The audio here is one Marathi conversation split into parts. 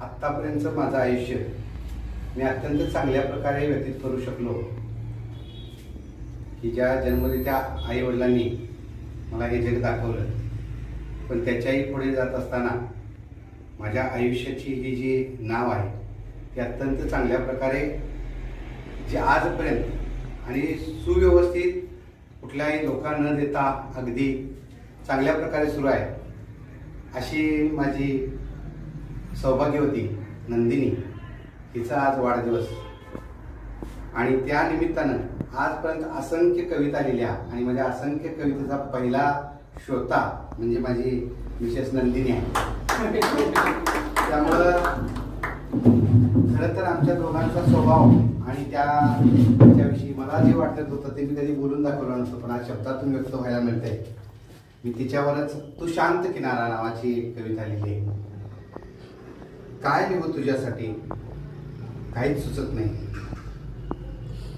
आत्तापर्यंतचं माझं आयुष्य. मी अत्यंत चांगल्या प्रकारे व्यतीत करू शकलो. की ज्या जन्मदित्या आई वडिलांनी मला हे जग दाखवलं पण त्याच्याही पुढे जात असताना माझ्या आयुष्याची ही जी नाव आहे ती अत्यंत चांगल्या प्रकारे जे आजपर्यंत आणि सुव्यवस्थित कुठल्याही धोका न देता अगदी चांगल्या प्रकारे सुरू आहे अशी माझी सौभाग्यवती नंदिनी हिचा आज वाढदिवस. आणि त्या निमित्तानं आजपर्यंत असंख्य कविता लिहिल्या. आणि माझ्या असंख्य कवितेचा पहिला श्रोता म्हणजे माझी मिसेस नंदिनी आहे. त्यामुळं खरं तर आमच्या दोघांचा स्वभाव आणि त्या त्याच्याविषयी मला जे वाटत होतं ते मी कधी बोलून दाखवलं नसतं पण आज शब्दातून व्यक्त व्हायला मिळतंय. मी तिच्यावरच तू शांत किनारा नावाची कविता लिहिली. आहे. काय लिहू तुझ्यासाठी? काहीच सुचत नाही.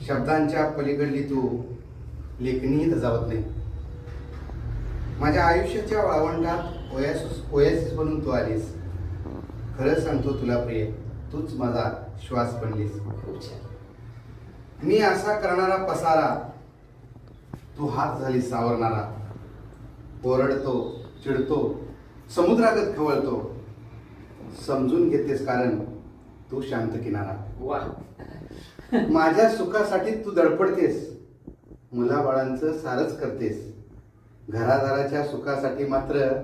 शब्दांच्या पलीकडली तू लेखणीही जावत नाही. माझ्या आयुष्याच्या वाळवंटात ओयासिस ओयासिस बनून तू आलीस. खरं सांगतो तुला प्रिय तूच माझा श्वास बनलीस. मी असा करणारा पसारा तू हात झाली सावरणारा. ओरडतो चिडतो समुद्रागत खवळतो. समजून घेतेस कारण तू शांत किनारा. वा. माझ्या सुखासाठी तू धडपडतेस मुलाबाळांचं सारच करतेस. घरादाराच्या सुखासाठी मात्र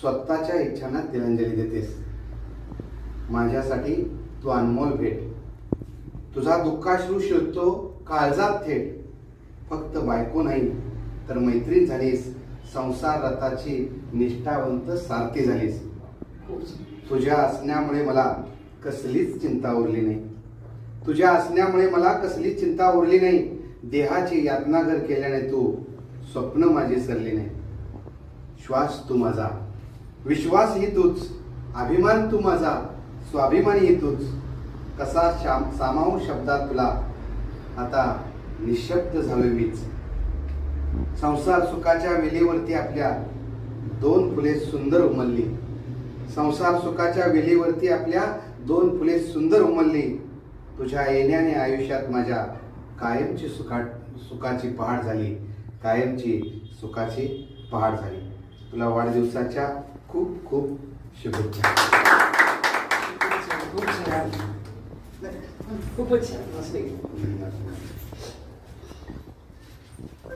स्वतःच्या इच्छांना तिरंजली देतेस. माझ्यासाठी तू अनमोल भेट. तुझा दुःखाश्रू शिरतो काळजात थेट. फक्त बायको नाही तर मैत्रीण झालीस. संसार रथाची निष्ठावंत सारथी झालीस. तुझ्या असण्यामुळे मला कसलीच चिंता उरली नाही. तुझ्या असण्यामुळे मला कसलीच चिंता उरली नाही. देहाची यातनागर केल्याने तू स्वप्न माझी सरली नाही. श्वास तू माझा. विश्वास ही तूच. अभिमान तू माझा. स्वाभिमानी ही तूच. कसा शाम सामावून शब्दात तुला आता निशब्द झालोय मीच. संसार सुखाच्या वेलीवरती आपल्या दोन फुले सुंदर उमलली. संसार सुखाच्या वेलीवरती आपल्या दोन फुले सुंदर उमलली. तुझ्या येण्याने आयुष्यात माझ्या कायमची सुखा सुखाची पहाड झाली. कायमची सुखाची पहाड झाली. तुला वाढदिवसाच्या खूप खूप शुभेच्छा. खूप खूपच